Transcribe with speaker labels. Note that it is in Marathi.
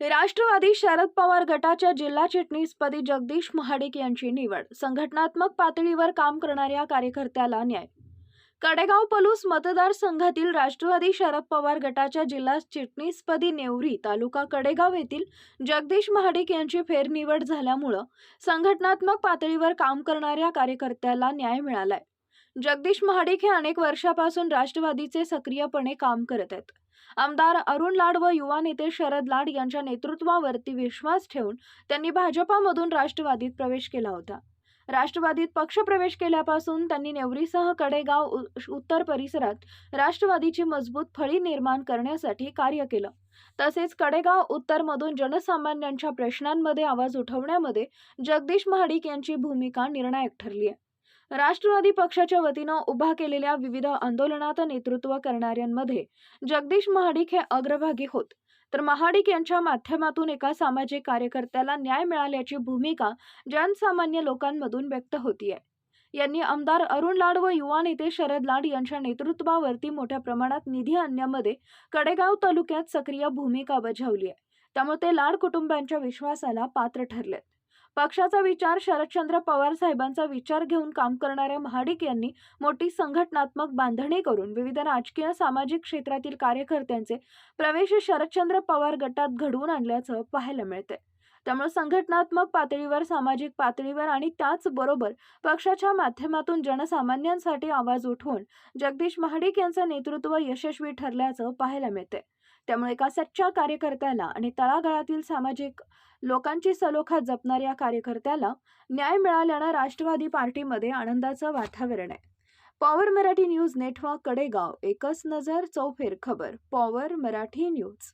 Speaker 1: राष्ट्रवादी शरद पवार गटाच्या जिल्हा चिटणीसपदी जगदीश महाडिक यांची निवड. संघटनात्मक पातळीवर काम करणाऱ्या कार्यकर्त्याला न्याय. कडेगाव पलूस मतदारसंघातील राष्ट्रवादी शरद पवार गटाच्या जिल्हा चिटणीसपदी नेवरी तालुका कडेगाव येथील जगदीश महाडिक यांची फेरनिवड झाल्यामुळं संघटनात्मक पातळीवर काम करणाऱ्या कार्यकर्त्याला न्याय मिळालाय. जगदीश महाडिक हे अनेक वर्षापासून राष्ट्रवादीचे सक्रियपणे काम करत आहेत. आमदार अरुण लाड व युवा नेते शरद लाड यांच्या नेतृत्वावरती विश्वास ठेवून त्यांनी भाजपामधून राष्ट्रवादीत प्रवेश केला होता. राष्ट्रवादीत पक्षप्रवेश केल्यापासून त्यांनी नेवरीसह कडेगाव उ- उत्तर परिसरात राष्ट्रवादीची मजबूत फळी निर्माण करण्यासाठी कार्य केलं. तसेच कडेगाव उत्तरमधून जनसामान्यांच्या प्रश्नांमध्ये आवाज उठवण्यामध्ये जगदीश महाडिक यांची भूमिका निर्णायक ठरली आहे राष्ट्रवादी पक्षाच्या वतीनं उभा केलेल्या विविध आंदोलनात नेतृत्व करणाऱ्यांमध्ये जगदीश महाडिक हे अग्रभागी होत. तर महाडिक यांच्या माध्यमातून एका सामाजिक कार्यकर्त्याला न्याय मिळाल्याची भूमिका जनसामान्य लोकांमधून व्यक्त होतीये. यांनी आमदार अरुण लाड व युवा नेते शरद लाड यांच्या नेतृत्वावरती मोठ्या प्रमाणात निधी आणण्यामध्ये कडेगाव तालुक्यात सक्रिय भूमिका बजावली आहे त्यामुळे ते लाड कुटुंबांच्या विश्वासाला पात्र ठरलेत. पक्षाचा विचार शरदचंद्र पवार साहेबांचा विचार घेऊन काम करणाऱ्या महाडिक यांनी मोठी संघटनात्मक बांधणी करून विविध राजकीय सामाजिक क्षेत्रातील कार्यकर्त्यांचे प्रवेश शरदचंद्र पवार गटात घडवून आणल्याचं पाहायला मिळते त्यामुळे संघटनात्मक पातळीवर सामाजिक पातळीवर आणि त्याचबरोबर पक्षाच्या माध्यमातून जनसामान्यांसाठी आवाज उठवून जगदीश महाडिक यांचं नेतृत्व यशस्वी ठरल्याचं पाहायला मिळते त्यामुळे एका सच्च्या कार्यकर्त्याला आणि तळागाळातील सामाजिक लोकांची सलोखा जपणाऱ्या कार्यकर्त्याला न्याय मिळाल्यानं राष्ट्रवादी पार्टीमध्ये आनंदाचं वातावरण आहे. Power Marathi news network Kadegaon एकच नजर चौफेर खबर पॉवर मराठी न्यूज.